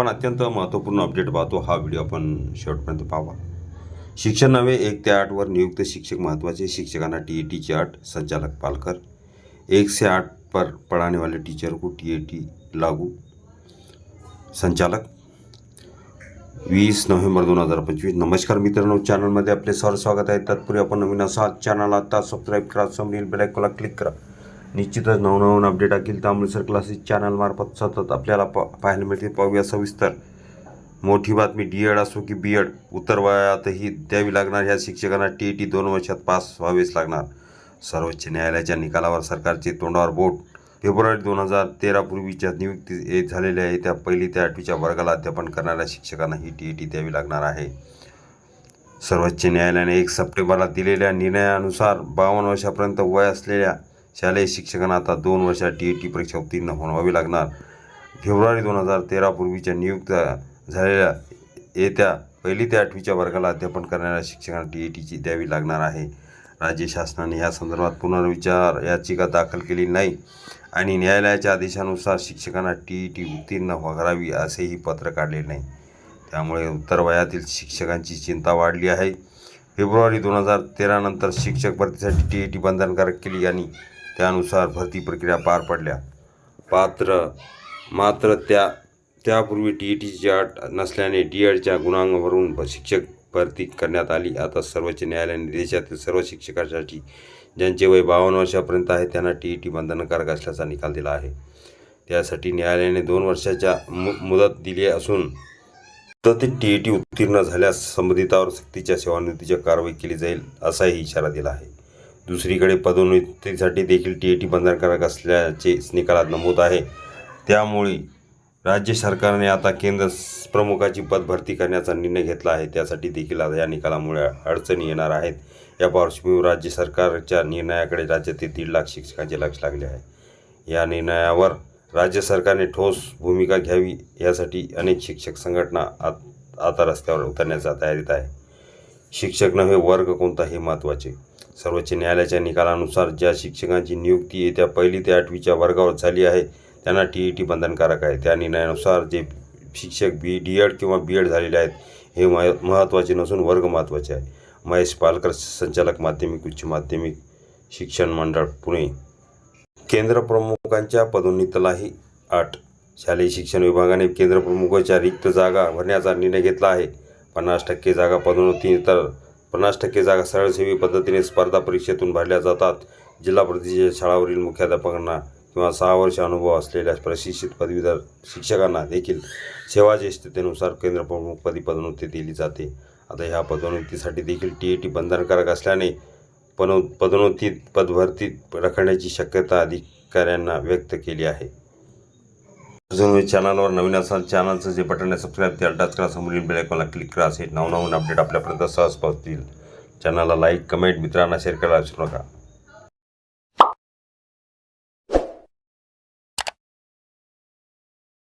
आपण अत्यंत महत्त्वपूर्ण अपडेट पाहतो. हा व्हिडिओ आपण शेवटपर्यंत पाहावा. शिक्षण नवे एक ते आठवर नियुक्त शिक्षक महत्त्वाचे. शिक्षकांना टी ए टीची अट संचालक पालकर. एक से आठ पर पढ़ाने वाले टीचर को टी ए टी लागू. संचालक. वीस नोव्हेंबर दोन हजार पंचवीस. नमस्कार मित्रांनो चॅनलमध्ये आपले सर स्वागत आहे. तत्पूर्वी आपण नवीन असाल चॅनल आता सबस्क्राईब करा समोरील बेलायकॉला क्लिक करा. निश्चितच नवनवीन अपडेट अखिल तांबुलसर क्लासेस चॅनलमार्फत सतत आपल्याला प पाहायला मिळते. पाहूया सविस्तर. मोठी बातमी डी एड असो की बी एड उत्तर वयातही द्यावी लागणार ह्या शिक्षकांना टी ई टी दोन वर्षात पास व्हावेच लागणार. सर्वोच्च न्यायालयाच्या निकालावर सरकारचे तोंडावर बोट. फेब्रुवारी दोन हजार तेरापूर्वीच्या नियुक्ती झालेल्या आहे. त्या पहिली ते आठवीच्या वर्गाला अध्यापन करणाऱ्या शिक्षकांना ही टी ई टी द्यावी लागणार आहे. सर्वोच्च न्यायालयाने एक सप्टेंबरला दिलेल्या निर्णयानुसार बावन्न वर्षापर्यंत वय असलेल्या शालेय शिक्षकांना आता दोन वर्षात टी ई टी परीक्षा उत्तीर्ण व्हावी लागणार. फेब्रुवारी दोन हजार तेरापूर्वीच्या नियुक्त झालेल्या येत्या पहिली ते आठवीच्या वर्गाला अध्यापन करणाऱ्या शिक्षकांना टी ई टीची द्यावी लागणार आहे. राज्य शासनाने या संदर्भात पुनर्विचार याचिका दाखल केली नाही आणि न्यायालयाच्या आदेशानुसार शिक्षकांना टी ई टी उत्तीर्ण करावी असेही पत्र काढले नाही. त्यामुळे उत्तर वयातील शिक्षकांची चिंता वाढली आहे. फेब्रुवारी दोन हजार तेरानंतर शिक्षक भरतीसाठी टी ई टी बंधनकारक केली आणि त्यानुसार भरती प्रक्रिया पार पडल्या. पात्र मात्र त्या त्यापूर्वी टी ई टीची अट नसल्याने डी एडच्या गुणांवरून शिक्षक भरती करण्यात आली. आता सर्वोच्च न्यायालयाने देशातील सर्व शिक्षकांसाठी ज्यांचे वय बावन्न वर्षापर्यंत आहे त्यांना टी ई टी बंधनकारक असल्याचा निकाल दिला आहे. त्यासाठी न्यायालयाने दोन वर्षाच्या मु मुदत दिली असून मुदतीत टी ई टी उत्तीर्ण झाल्यास संबंधितावर सक्तीच्या सेवानिवृत्तीची कारवाई केली जाईल असाही इशारा दिला आहे. दुसरीकडे पदोन्नतीसाठी देखील टी ए टी बंधनकारक असल्याचे निकालात नमूद आहे. त्यामुळे राज्य सरकारने आता केंद्र प्रमुखाची पद भरती करण्याचा निर्णय घेतला आहे. त्यासाठी देखील आता या निकालामुळे अडचणी येणार आहेत. या पार्श्वभूमीवर राज्य सरकारच्या निर्णयाकडे राज्यातील दीड लाख शिक्षकांचे लक्ष लागले आहे. या निर्णयावर राज्य सरकारने ठोस भूमिका घ्यावी यासाठी अनेक शिक्षक संघटना आत आता रस्त्यावर उतरण्याच्या तयारीत आहे. शिक्षक नव्हे वर्ग कोणता हे महत्त्वाचे सर्वोच्च न्यायालयाच्या निकालानुसार ज्या शिक्षकांची नियुक्ती येत्या पहिली ते आठवीच्या वर्गावर झाली आहे त्यांना टी ई टी बंधनकारक आहे. त्या निर्णयानुसार जे शिक्षक बी डी एड किंवा बी एड झालेले आहेत हे मह महत्त्वाचे नसून वर्ग महत्त्वाचे आहे. महेश पालकर संचालक माध्यमिक उच्च माध्यमिक शिक्षण मंडळ पुणे. केंद्र प्रमुखांच्या पदोन्नतीलाही आठ. शालेय शिक्षण विभागाने केंद्र प्रमुखाच्या रिक्त जागा भरण्याचा निर्णय घेतला आहे. पन्नास टक्के जागा पदोन्नती तर पन्नास टक्के जागा सरळसेवी पद्धतीने स्पर्धा परीक्षेतून भरल्या जातात. जिल्हा परिषदेच्या शाळावरील मुख्याध्यापकांना किंवा सहा वर्ष अनुभव असलेल्या प्रशिक्षित पदवीधर शिक्षकांना देखील सेवा केंद्रप्रमुखपदी पदोन्नती दिली जाते. आता ह्या पदोन्नतीसाठी देखील टी ए टी बंधनकारक असल्याने पनो पदोन्नतीत पदभरतीत रखण्याची शक्यता अधिकाऱ्यांना व्यक्त केली आहे. अजून चॅनलवर नवीन असाल चॅनलचं जे बटन आहे सबस्क्राईब ते अड्डाच करा समोरील बेलायकॉनला क्लिक करा असे नवनवीन अपडेट आपल्यापर्यंत सहज पोहोचतील. चॅनलला लाईक कमेंट मित्रांना शेअर करायला विसरू नका.